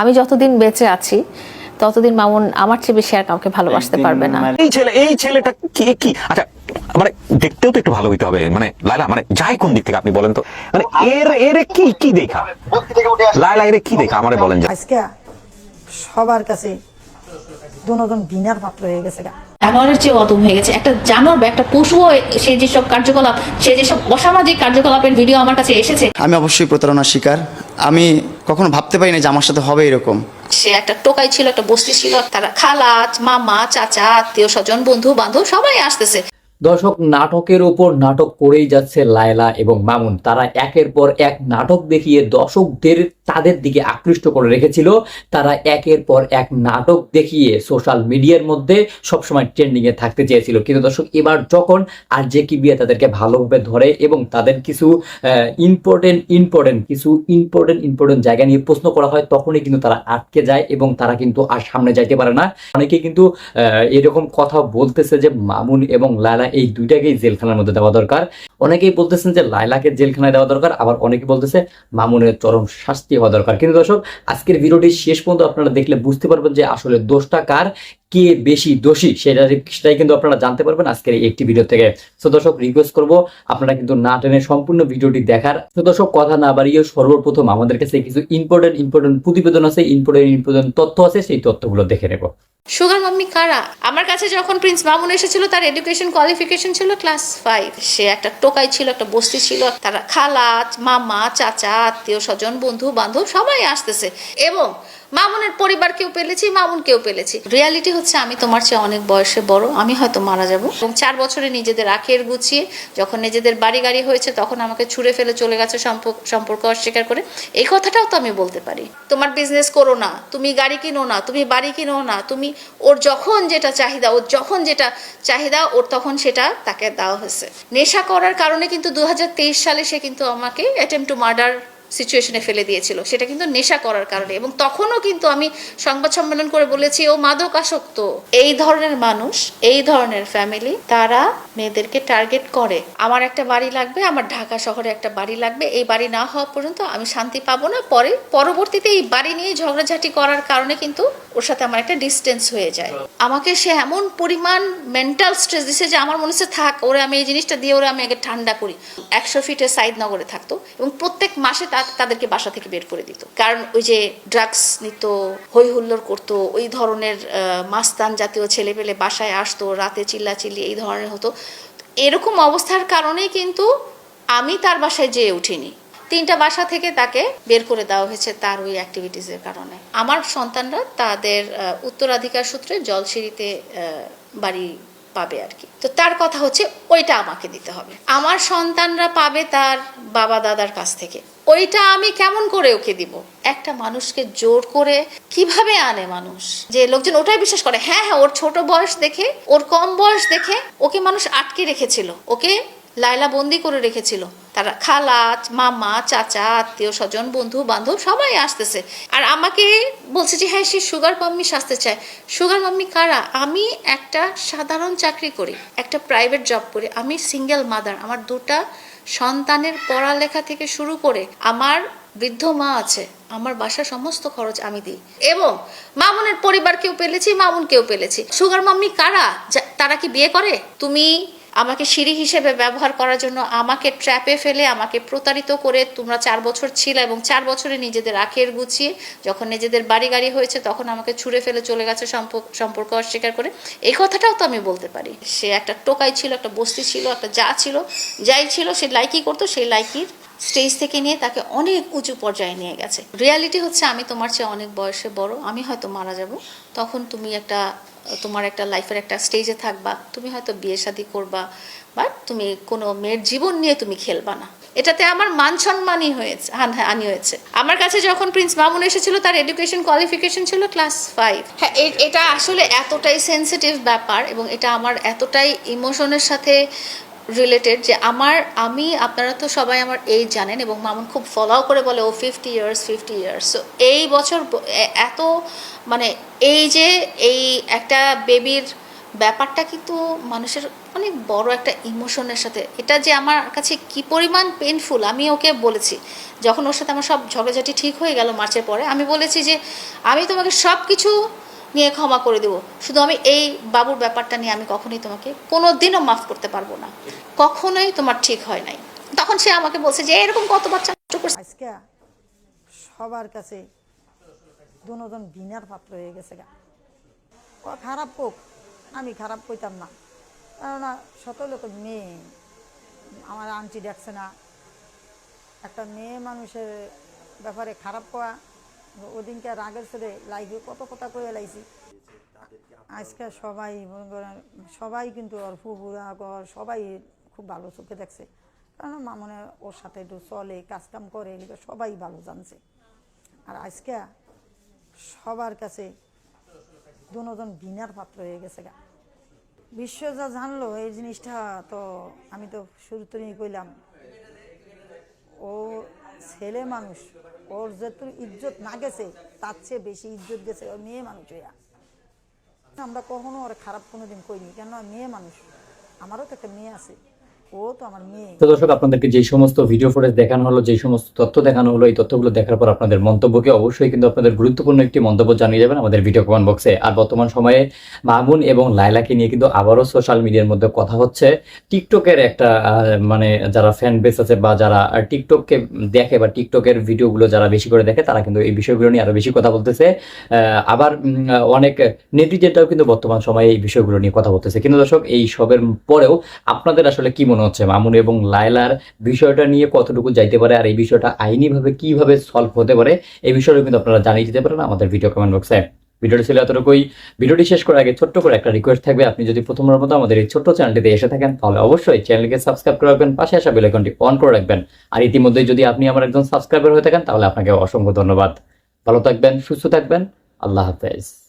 আমি যতদিন বেঁচে আছি ততদিন মামুন আমার চেয়ে বেশি আর কাউকে ভালোবাসতে পারবে না। এই ছেলে এই ছেলেটা কে কি? আচ্ছা মানে দেখতেও তো একটু ভালো হইতে হবে। মানে লাইলা মানে যাই কোন দিক থেকে আপনি বলেন তো। মানে এর এর কি কি দেখা? লাইলা এর কি দেখা? আমারে বলেন যাই আজকে সবার কাছে দুজন বিনার পাত্র হয়ে গেছে জানোয়ারের চেয়ে অদম হয়ে গেছে। একটা জানোয়ার বা একটা পশুও সে যেসব কার্যকলাপ সে যেসব অসামাজিক কার্যকলাপের ভিডিও আমার কাছে এসেছে। আমি অবশ্যই প্রতারণার শিকার। আমি কখনো ভাবতে পারি না যে আমার সাথে হবে এরকম। সে একটা টোকাই ছিল একটা বস্তি ছিল তারা খালা মামা চাচা আত্মীয় স্বজন বন্ধু বান্ধব সবাই আসতেছে। দর্শক নাটকের উপর নাটক করেই যাচ্ছে লায়লা এবং মামুন। তারা একের পর এক নাটক দেখিয়ে দর্শকদের তাদের দিকে আকৃষ্ট করে রেখেছিল। তারা একের পর এক নাটক দেখিয়ে সোশ্যাল মিডিয়ার মধ্যে সবসময় ট্রেন্ডিং এ থাকতে চেয়েছিল। কিন্তু দর্শক, এবার যখন আর যে কি বিয়ে তাদেরকে ভালোভাবে ধরে এবং তাদের কিছু ইম্পর্টেন্ট ইম্পর্টেন্ট কিছু ইম্পর্টেন্ট ইম্পর্টেন্ট জায়গা নিয়ে প্রশ্ন করা হয়, তখনই কিন্তু তারা আটকে যায় এবং তারা কিন্তু আর সামনে যাইতে পারে না। অনেকে কিন্তু এরকম কথা বলতেছে যে মামুন এবং লায়লা এই দুইটাকেই জেলখানার মধ্যে দেওয়া দরকার। অনেকেই বলতেছেন যে লায়লাকে জেলখানায় দেওয়া দরকার, আবার অনেকে বলতেছে মামুনের চরম শাস্তি হওয়া দরকার। কিন্তু দর্শক, আজকের ভিডিওটি শেষ পর্যন্ত আপনারা দেখলে বুঝতে পারবেন যে আসলে দোষটা কার, কে বেশি দোষী, সেটা সেটাই কিন্তু আপনারা জানতে পারবেন আজকের এই একটি ভিডিও থেকে। সো দর্শক রিকোয়েস্ট করব আপনারা কিন্তু না টেনে সম্পূর্ণ ভিডিওটি দেখার। তো দর্শক, কথা না বাড়িয়ে সর্বপ্রথম আমাদের কাছে কিছু ইম্পর্টেন্ট ইম্পর্টেন্ট প্রতিবেদন আছে ইম্পর্টেন্ট ইম্পর্টেন্ট তথ্য আছে, সেই তথ্যগুলো দেখে নেব। সুগার মাম্মি কারা? আমার কাছে যখন প্রিন্স মামুন এসেছিল, তার এডুকেশন কোয়ালিফিকেশন ছিল ক্লাস ফাইভ সে একটা টোকাই ছিল, একটা বস্তি ছিল। তারা খালা মামা, চাচা, আত্মীয় স্বজন বন্ধু বান্ধব সবাই আসতেছে। এবং মামুনের পরিবারকেও পেলেছি, মামুনকেও পেলেছি। রিয়ালিটি হচ্ছে আমি তোমার চেয়ে অনেক বয়সে বড়, আমি হয়তো মারা যাব। এবং চার বছরে নিজেদের আখের গুছিয়ে, যখন নিজেদের বাড়ি গাড়ি হয়েছে, তখন আমাকে ছুঁড়ে ফেলে চলে গেছে সম্পর্ক অস্বীকার করে। এই কথাটাও তো আমি বলতে পারি। তোমার বিজনেস করো না, তুমি গাড়ি কিনো না, তুমি বাড়ি কিনো না, তুমি ওর যখন যেটা চাহিদা, ওর যখন যেটা চাহিদা, ওর তখন সেটা তাকে দেওয়া হয়েছে। নেশা করার কারণে কিন্তু দু হাজার তেইশ সালে সে কিন্তু আমাকে অ্যাটেম্প টু মার্ডার সিচুয়েশনে ফেলে দিয়েছিল। সেটা কিন্তু নেশা করার কারণে। এবং তখনও কিন্তু আমি সংবাদ সম্মেলন করে বলেছি, ও মাদক আসক্ত এই ধরনের মানুষ, এই ধরনের ফ্যামিলি তারা মেয়েদেরকে টার্গেট করে। আমার একটা বাড়ি লাগবে, আমার ঢাকা শহরে একটা বাড়ি লাগবে। এই বাড়ি না হওয়া পর্যন্ত আমি শান্তি পাবো না। পরে, পরবর্তীতে এই বাড়ি নিয়ে ঝগড়াঝাটি করার কারণে কিন্তু ওর সাথে আমার একটা ডিস্টেন্স হয়ে যায়। আমাকে সে এমন পরিমাণ মেন্টাল স্ট্রেস দিছে যে আমার মনে হচ্ছে, থাক, ওরে আমি এই জিনিসটা দিয়ে ওরে আমি আগে ঠান্ডা করি। একশো ফিটে সাইড নগরে থাকতো এবং প্রত্যেক মাসে তাদেরকে বাসা থেকে বের করে দিত। কারণ ওই যে ড্রাগস নিত হই হুল্লোড় করতো, ওই ধরনের মাস্তান জাতীয় ছেলে পেলে বাসায় আসতো, রাতে চিল্লাচিল্লি এই ধরনের হতো। এরকম অবস্থার কারণেই কিন্তু আমি তার বাসায় যেয়ে উঠিনি। তিনটা বাসা থেকে তাকে বের করে দেওয়া হয়েছে তার ওই অ্যাক্টিভিটিসের কারণে। আমার সন্তানরা তাদের উত্তরাধিকার সূত্রে জলসিঁড়িতে বাড়ি পাবে আর কি। তো তার কথা হচ্ছে, ওইটা আমাকে দিতে হবে। আমার সন্তানরা পাবে তার বাবা দাদার কাছ থেকে। ওইটা আমি কেমন করে ওকে দিব? একটা মানুষকে জোর করে কীভাবে আনে মানুষ? যে লোকজন ওটাই বিশ্বাস করে হ্যাঁ হ্যাঁ ওর ছোট বয়স দেখে, ওর কম বয়স দেখে ওকে মানুষ আটকে রেখেছিল। ওকে লাইলা বন্দি করে রেখেছিল। তারা খালা মামা, চাচা, আত্মীয় স্বজন, বন্ধু, বান্ধব সবাই আসতেছে। আর আমাকে বলছে যে হ্যাঁ সে সুগার মাম্মি সাজতে চায়। সুগার মাম্মি কারা? আমি একটা সাধারণ চাকরি করি, একটা প্রাইভেট জব করি। আমি সিঙ্গেল মাদার আমার দুটা সন্তানের পড়ালেখা থেকে শুরু করে আমার বৃদ্ধ মা আছে, আমার বাসার সমস্ত খরচ আমি দিই। এবং মামুনের পরিবার কেউ পেলেছি, মামুন কেউ পেলেছি। সুগার মাম্মি কারা? তারা কি বিয়ে করে? তুমি আমাকে সিঁড়ি হিসেবে ব্যবহার করার জন্য আমাকে ট্র্যাপে ফেলে আমাকে প্রতারিত করে তোমরা চার বছর ছিল এবং চার বছরে নিজেদের আখের গুছিয়ে যখন নিজেদের বাড়ি গাড়ি হয়েছে তখন আমাকে ছুঁড়ে ফেলে চলে গেছে সম্পর্ক অস্বীকার করে। এই কথাটাও তো আমি বলতে পারি। সে একটা টোকাই ছিল, একটা বস্তি ছিল, একটা যা ছিল, যাই ছিল, সে লাইকি করতো, সেই লাইকির স্টেজ থেকে নিয়ে তাকে অনেক উঁচু পর্যায়ে নিয়ে গেছে। রিয়ালিটি হচ্ছে আমি তোমার চেয়ে অনেক বয়সে বড়, আমি হয়তো মারা যাব, তখন তুমি একটা তোমার একটা লাইফের একটা স্টেজে থাকবা, তুমি হয়তো বিয়ে শাদী করবা বাট তুমি কোনো মেয়ের জীবন নিয়ে তুমি খেলবা না। এটাতে আমার মান সম্মানই হয়েছে, হান- হানি হয়েছে। আমার কাছে যখন প্রিন্স মামুন এসেছিল, তার এডুকেশন কোয়ালিফিকেশন ছিল ক্লাস ফাইভ হ্যাঁ এটা আসলে এতটাই সেন্সিটিভ ব্যাপার এবং এটা আমার এতটাই ইমোশনের সাথে রিলেটেড যে আমার, আমি, আপনারা তো সবাই আমার এই জানেন এবং মামুন খুব ফলো করে বলে, ও fifty years fifty years so এই বছর এত মানে এই যে এই একটা বেবির ব্যাপারটা কিন্তু মানুষের অনেক বড় একটা ইমোশনের সাথে। এটা যে আমার কাছে কি পরিমাণ পেনফুল আমি ওকে বলেছি। যখন ওর সাথে আমার সব ঝগড়াঝাটি ঠিক হয়ে গেল মার্চের পরে, আমি বলেছি যে, আমি তোমাকে সব কিছু নিয়ে ক্ষমা করে দেবো। শুধু আমি এই বাবুর ব্যাপারটা নিয়ে আমি কখনোই তোমাকে কোনো দিনও মাফ করতে পারব না। কখনোই তোমার ঠিক হয় নাই। তখন সে আমাকে বলছে যে, এরকম কত বাচ্চা নষ্ট করছে? আজকে সবার কাছে দুজন বিনার পাত্র হয়ে গেছে গা। খারাপ হোক, আমি খারাপ কইতাম না। কেননা শত লোক মেয়ে, আমার আন্টি দেখছে না। একটা মেয়ে মানুষের ব্যাপারে খারাপ কোয়া ওদিনকে রাগের ছেড়ে লাইফে কত কথা কয়ে লাইছি। আজকে সবাই সবাই কিন্তু ওর ফুপুরা ঘর, সবাই খুব ভালো চোখে দেখছে। কারণ মামনে ওর সাথে একটু চলে, কাজকাম করে এগুলো সবাই ভালো জানছে। আর আজকে সবার কাছে দুজন বিনার পাত্র হয়ে গেছে গা। বিশ্ব যা জানলো, এই জিনিসটা তো আমি তো শুরুতেই কইলাম, ও ছেলে মানুষ ওর যত ইজ্জত না গেছে, তার চেয়ে বেশি ইজ্জত গেছে ওর মেয়ে মানুষ হইয়া। আমরা কখনো ওর খারাপ কোনো দিন করিনি কেন মেয়ে মানুষ। আমারও তো একটা মেয়ে আছে। তো দর্শক, আপনাদেরকে যে সমস্ত ভিডিও ফুটেজ দেখানো হলো, যে সমস্ত তথ্য দেখানো হলো, এই তথ্যগুলো দেখার পর আপনাদের মন্তব্যকে অবশ্যই কিন্তু আপনাদের গুরুত্বপূর্ণ একটি মন্তব্য জানিয়ে যাবেন আমাদের ভিডিও কমেন্ট বক্সে আর বর্তমান সময়ে মামুন এবং লাইলাকে নিয়ে কিন্তু আবারও সোশ্যাল মিডিয়ার মধ্যে কথা হচ্ছে। টিকটকের একটা মানে যারা ফ্যান বেস আছে বা যারা টিকটককে দেখে বা টিকটকের ভিডিওগুলো যারা বেশি করে দেখে, তারা কিন্তু এই বিষয়গুলো নিয়ে আরও বেশি কথা বলতেছে। আবার অনেক নেটিজেনটাও কিন্তু বর্তমান সময়ে এই বিষয়গুলো নিয়ে কথা বলতেছে। কিন্তু দর্শক, এই সবের পরেও আপনাদের আসলে কি মনে হচ্ছে মামুন এবং লায়লার বিষয়টা নিয়ে কতটুকু যাইতে পারে আর এই বিষয়টা আইনিভাবে কীভাবে সলভ হতে পারে, এই বিষয়টা কিন্তু আপনারা জানিয়ে দিতে পারেন আমাদের ভিডিও কমেন্ট বক্সে ভিডিওটি ছিল এতটুকুই। ভিডিওটি শেষ করার আগে ছোট্ট করে একটা রিকোয়েস্ট থাকবে। আপনি যদি প্রথমবার মতো আমাদের এই ছোট্ট চ্যানেলটিতে এসে থাকেন, তাহলে অবশ্যই চ্যানেলকে সাবস্ক্রাইব করে রাখবেন, পাশে আসা বেল আইকনটি অন করে রাখবেন। আর ইতিমধ্যে যদি আপনি আমার একজন সাবস্ক্রাইবার হয়ে থাকেন, তাহলে আপনাকে অসংখ্য ধন্যবাদ। ভালো থাকবেন, সুস্থ থাকবেন। আল্লাহ হাফেজ।